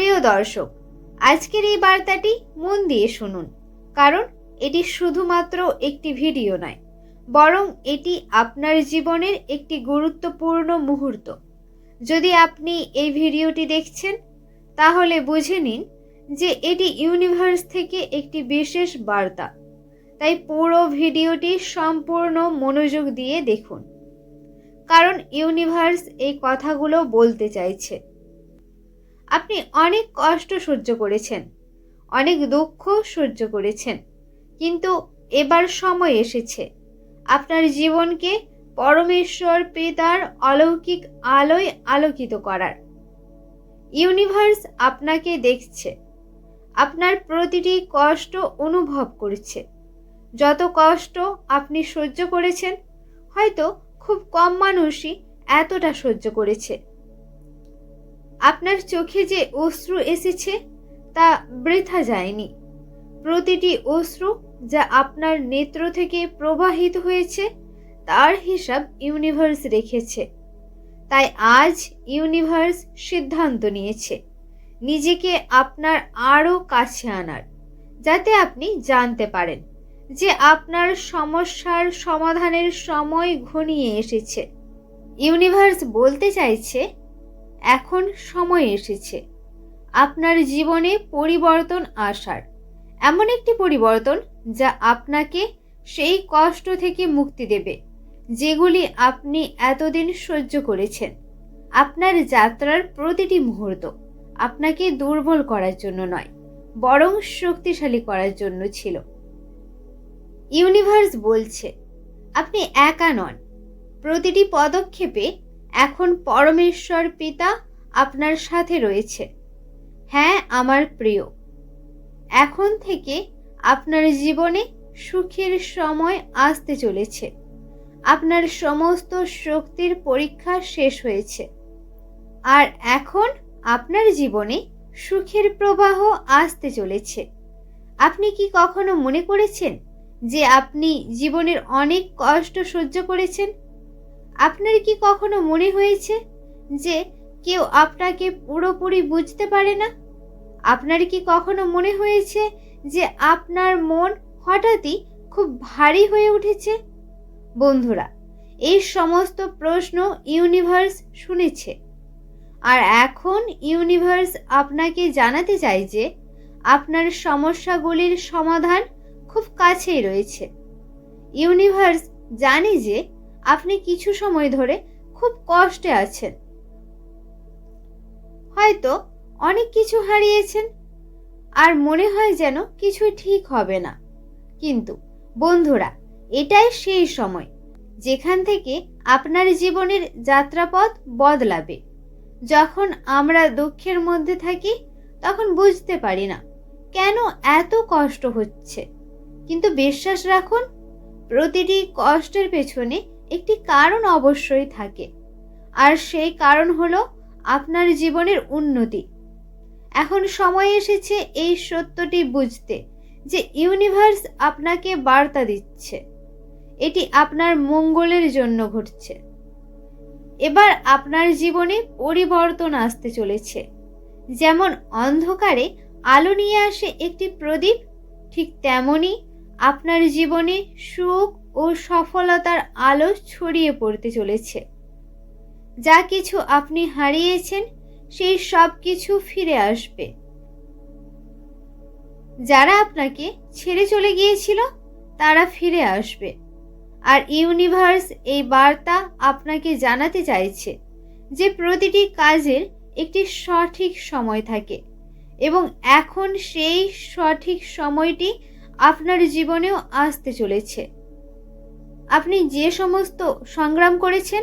প্রিয় দর্শক, আজকের এই বার্তাটি মন দিয়ে শুনুন, কারণ এটি শুধুমাত্র একটি ভিডিও নয়, বরং এটি আপনার জীবনের একটি গুরুত্বপূর্ণ মুহূর্ত। যদি আপনি এই ভিডিওটি দেখছেন, তাহলে বুঝে নিন যে এটি ইউনিভার্স থেকে একটি বিশেষ বার্তা। তাই পুরো ভিডিওটি সম্পূর্ণ মনোযোগ দিয়ে দেখুন, কারণ ইউনিভার্স এই কথাগুলো বলতে চাইছে। আপনি অনেক কষ্ট সহ্য করেছেন, অনেক দুঃখ সহ্য করেছেন, কিন্তু এবার সময় এসেছে। আপনার জীবনকে পরমেশ্বর পিতার অলৌকিক আলোয় আলোকিত করার। ইউনিভার্স আপনাকে দেখছে, আপনার প্রতিটি কষ্ট অনুভব করছে। যত কষ্ট আপনি সহ্য করেছেন, হয়তো খুব কম মানুষই এতটা সহ্য করেছে। আপনার চোখে যে অশ্রু এসেছে তা বৃথা যায়নি। প্রতিটি অশ্রু যা আপনার নেত্র থেকে প্রবাহিত হয়েছে, তার হিসাব ইউনিভার্স রেখেছে। তাই আজ ইউনিভার্স সিদ্ধান্ত নিয়েছে, নিজেকে আপনার আরও কাছে আনার, যাতে আপনি জানতে পারেন যে আপনার সমস্যার সমাধানের সময় ঘনিয়ে এসেছে। ইউনিভার্স বলতে চাইছে এখন সময় এসেছে। আপনার জীবনে পরিবর্তন আসার। এমন একটি পরিবর্তন যা আপনাকে সেই কষ্ট থেকে মুক্তি দেবে, যেগুলি আপনি এতদিন সহ্য করেছেন। আপনার যাত্রার প্রতিটি মুহূর্ত আপনাকে দুর্বল করার জন্য নয়, বরং শক্তিশালী করার জন্য ছিল। ইউনিভার্স বলছে, আপনি একা নন। প্রতিটি পদক্ষেপে এখন পরমেশ্বর পিতা আপনার সাথে রয়েছে। হ্যাঁ আমার প্রিয়। এখন থেকে আপনার জীবনে সুখের সময় আসতে চলেছে। আপনার সমস্ত শক্তির পরীক্ষা শেষ হয়েছে। আর এখন আপনার জীবনে সুখের প্রবাহ আসতে চলেছে। আপনি কি কখনো মনে করেছেন যে আপনি জীবনের অনেক কষ্ট সহ্য করেছেন? আপনার কি কখনো মনে হয়েছে যে কেউ আপনাকে পুরোপুরি বুঝতে পারে না? আপনার কি কখনো মনে হয়েছে যে আপনার মন হঠাৎই খুব ভারী হয়ে উঠেছে? বন্ধুরা, এই সমস্ত প্রশ্ন ইউনিভার্স শুনেছে। আর এখন ইউনিভার্স আপনাকে জানাতে চাই যে আপনার সমস্যাগুলির সমাধান খুব কাছেই রয়েছে। ইউনিভার্স জানে যে আপনি কিছু সময় ধরে খুব কষ্টে আছেন। হয়তো অনেক কিছু হারিয়েছেন আর মনে হয় যেন কিছু ঠিক হবে না। কিন্তু বন্ধুরা, এটাই সেই সময় যেখান থেকে আপনার জীবনের যাত্রাপথ বদলাবে। যখন আমরা দুঃখের মধ্যে থাকি, তখন বুঝতে পারি না, কেন এত কষ্ট হচ্ছে। কিন্তু বিশ্বাস রাখুন, প্রতিটি কষ্টের পেছনে একটি কারণ অবশ্যই থাকে। আর সেই কারণ হলো আপনার জীবনের উন্নতি। এখন সময় এসেছে এই সত্যটি বুঝতে যে ইউনিভার্স আপনাকে বার্তা দিচ্ছে। এটি আপনার মঙ্গলের জন্য ঘটছে। এবার আপনার জীবনে পরিবর্তন আসতে চলেছে। যেমন অন্ধকারে আলো নিয়ে আসে একটি প্রদীপ, ঠিক তেমনই আপনার জীবনে সুখ ও সফলতার আলো ছড়িয়ে পড়তে চলেছে। যা কিছু আপনি হারিয়েছেন, সেই সব কিছু ফিরে আসবে। যারা আপনাকে ছেড়ে চলে গিয়েছিল, তারা ফিরে আসবে। আর ইউনিভার্স এই বার্তা আপনাকে জানাতে চাইছে যে প্রতিটি কাজের একটি সঠিক সময় থাকে এবং এখন সেই সঠিক সময়টি আপনার জীবনেও আসতে চলেছে। আপনি যে সমস্ত সংগ্রাম করেছেন,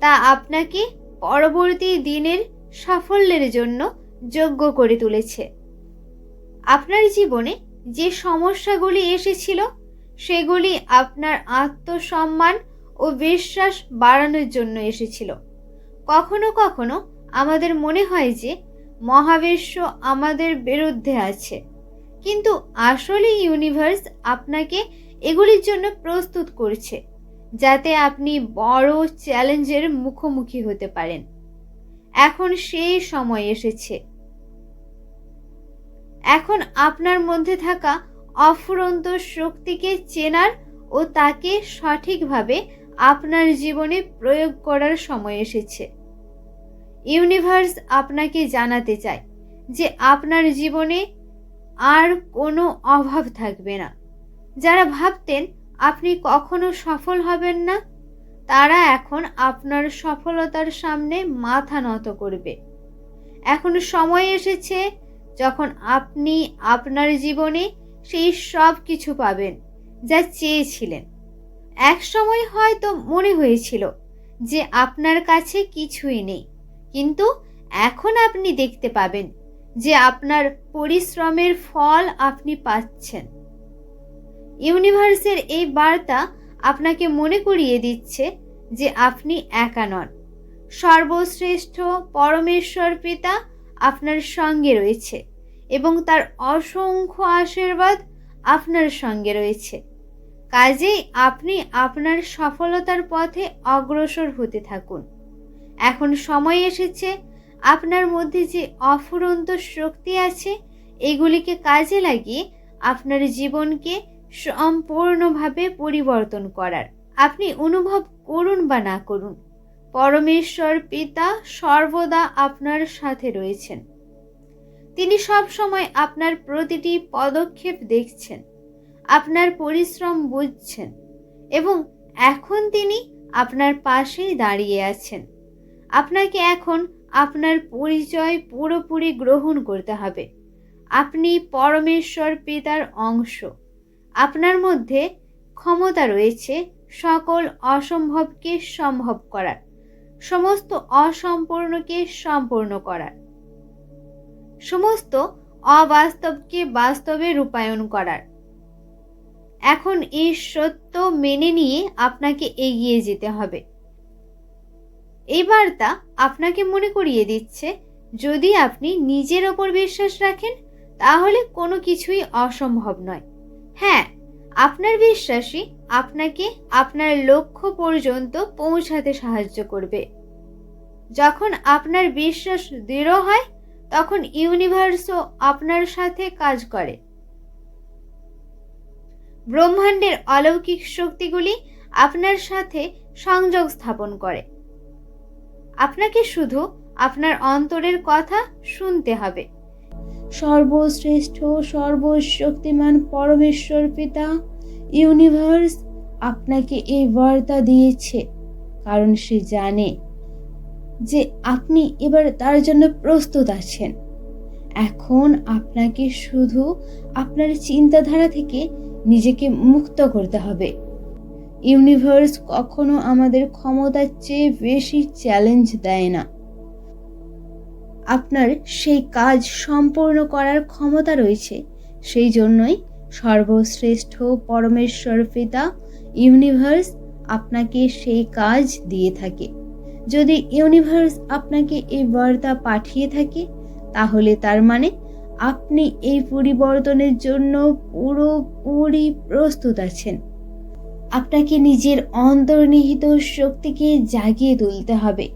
তা আপনাকে পরবর্তী দিনের সাফল্যের জন্য যোগ্য করে তুলেছে। আপনার জীবনে যে সমস্যাগুলি এসেছিল, সেগুলি আপনার আত্মসম্মান ও বিশ্বাস বাড়ানোর জন্য এসেছিল। কখনো কখনো আমাদের মনে হয় যে, মহাবিশ্ব আমাদের বিরুদ্ধে আছে। কিন্তু আসলে ইউনিভার্স আপনাকে এগুলির জন্য প্রস্তুত করছে, যাতে আপনি বড় চ্যালেঞ্জের মুখোমুখি হতে পারেন। এখন সেই সময় এসেছে। এখন আপনার মধ্যে থাকা অফুরন্ত শক্তিকে চেনার ও তাকে সঠিকভাবে আপনার জীবনে প্রয়োগ করার সময় এসেছে। ইউনিভার্স আপনাকে জানাতে চায় যে আপনার জীবনে আর কোনো অভাব থাকবে না। যারা ভাবতেন আপনি কখনো সফল হবেন না, তারা এখন আপনার সফলতার সামনে মাথা নত করবে। এখন সময় এসেছে যখন আপনি আপনার জীবনে সেই সব কিছু পাবেন যা চেয়েছিলেন। এক সময় হয়তো মনে হয়েছিল যে আপনার কাছে কিছুই নেই, কিন্তু এখন আপনি দেখতে পাবেন যে আপনার পরিশ্রমের ফল আপনি পাচ্ছেন। ইউনিভার্সের এই বার্তা আপনাকে মনে করিয়ে দিচ্ছে যে আপনি একা নন। সর্বশ্রেষ্ঠ পরমেশ্বর পিতা আপনার সঙ্গে রয়েছে এবং তার অসংখ্য আশীর্বাদ আপনার সঙ্গে রয়েছে। কাজেই আপনি আপনার সফলতার পথে অগ্রসর হতে থাকুন। এখন সময় এসেছে আপনার মধ্যে যে অফুরন্ত শক্তি আছে, এগুলিকে কাজে লাগিয়ে আপনার জীবনকে সম্পূর্ণভাবে পরিবর্তন করার। আপনি অনুভব করুন বা না করুন, পরমেশ্বর পিতা সর্বদা আপনার সাথে রয়েছেন। তিনি সব সময় আপনার প্রতিটি পদক্ষেপ দেখছেন, আপনার পরিশ্রম বুঝছেন এবং এখন তিনি আপনার পাশেই দাঁড়িয়ে আছেন। আপনাকে এখন আপনার পরিচয় পুরোপুরি গ্রহণ করতে হবে। আপনি পরমেশ্বর পিতার অংশ। আপনার মধ্যে ক্ষমতা রয়েছে সকল অসম্ভবকে সম্ভব করার, সমস্ত অসম্পূর্ণকে সম্পূর্ণ করার, সমস্ত অবাস্তবকে বাস্তবে রূপায়ণ করার। এখন এই সত্য মেনে নিয়ে আপনাকে এগিয়ে যেতে হবে। এই বার্তা আপনাকে মনে করিয়ে দিচ্ছে, যদি আপনি নিজের ওপর বিশ্বাস রাখেন, তাহলে কোনো কিছুই অসম্ভব নয়। হ্যাঁ আপনার বিশ্বাসই আপনাকে আপনার লক্ষ্য পর্যন্ত পৌঁছাতে সাহায্য করবে। যখন আপনার বিশ্বাস দৃঢ় হয়, তখন ইউনিভার্সও আপনার সাথে কাজ করে। ব্রহ্মাণ্ডের অলৌকিক শক্তিগুলি আপনার সাথে সংযোগ স্থাপন করে। আপনাকে শুধু আপনার অন্তরের কথা শুনতে হবে। সর্বশ্রেষ্ঠ, সর্বশক্তিমান পরমেশ্বর পিতা ইউনিভার্স আপনাকে এই বার্তা দিয়েছে। কারণ সে জানে যে আপনি এবার তার জন্য প্রস্তুত আছেন। এখন আপনাকে শুধু আপনার চিন্তাধারা থেকে নিজেকে মুক্ত করতে হবে। ইউনিভার্স কখনো আমাদের ক্ষমতার চেয়ে বেশি চ্যালেঞ্জ দেয় না। আপনার সেই কাজ সম্পূর্ণ করার ক্ষমতা রয়েছে। সেই জন্যই সর্বশ্রেষ্ঠ পরমেশ্বর পিতা ইউনিভার্স আপনাকে সেই কাজ দিয়ে থাকে। যদি ইউনিভার্স আপনাকে এই বার্তা পাঠিয়ে থাকে, তাহলে তার মানে আপনি এই পরিবর্তনের জন্য পুরোপুরি প্রস্তুত আছেন। আপনাকে নিজের অন্তর্নিহিত শক্তিকে জাগিয়ে তুলতে হবে।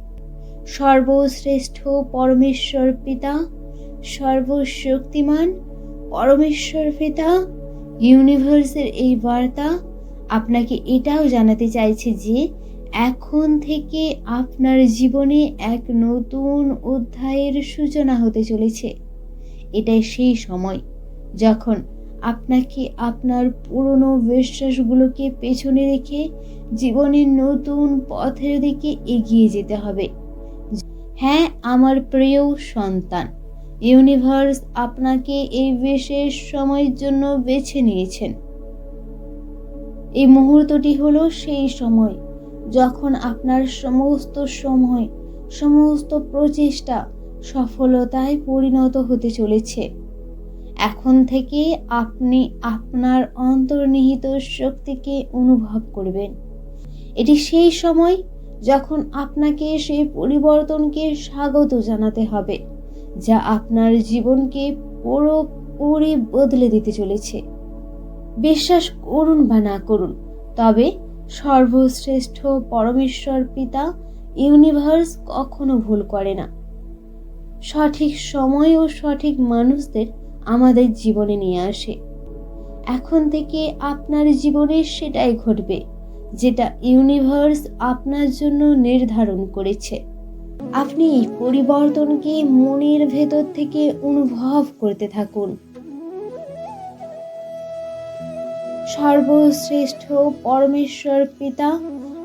সর্বশ্রেষ্ঠ পরমেশ্বর পিতা, সর্বশক্তিমান পরমেশ্বর পিতা, ইউনিভার্সের এই বার্তা আপনাকে এটাও জানাতে চাইছে যে এখন থেকে আপনার জীবনে এক নতুন অধ্যায়ের সূচনা হতে চলেছে। এটাই সেই সময় যখন আপনাকে আপনার পুরনো বিশ্বাসগুলোকে পেছনে রেখে জীবনের নতুন পথের দিকে এগিয়ে যেতে হবে। হ্যাঁ আমার প্রিয় সন্তান। ইউনিভার্স আপনাকে এই বিশেষ সময়ের জন্য বেছে নিয়েছেন। এই মুহূর্তটি হলো সেই সময় যখন আপনার সমস্ত সময়, সমস্ত প্রচেষ্টা সফলতায় পরিণত হতে চলেছে। এখন থেকে আপনি আপনার অন্তর্নিহিত শক্তিকে অনুভব করবেন। এটি সেই সময় যখন আপনাকে সেই পরিবর্তনকে স্বাগত জানাতে হবে, যা আপনার জীবনকে পুরোপুরি বদলে দিতে চলেছে। বিশ্বাস করুন বা না করুন, তবে সর্বশ্রেষ্ঠ পরমেশ্বর পিতা ইউনিভার্স কখনো ভুল করে না। সঠিক সময় ও সঠিক মানুষদের আমাদের জীবনে নিয়ে আসে। এখন থেকে আপনার জীবনে সেটাই ঘটবে। যেটা ইউনিভার্স আপনার জন্য নির্ধারণ করেছে। আপনি পরিবর্তনকে মনের ভেতর থেকে অনুভব করতে থাকুন। সর্বশ্রেষ্ঠ পরমেশ্বর পিতা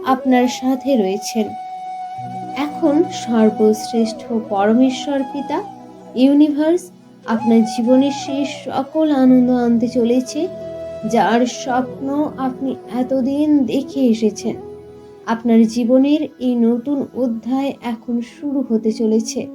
আপনার সাথে রয়েছেন। এখন সর্বশ্রেষ্ঠ পরমেশ্বর পিতা ইউনিভার্স আপনার জীবনের শেষ সকল আনন্দ আনতে চলেছে। যার স্বপ্ন আপনি এতদিন দেখে এসেছেন। আপনার জীবনের এই নতুন অধ্যায় এখন শুরু হতে চলেছে।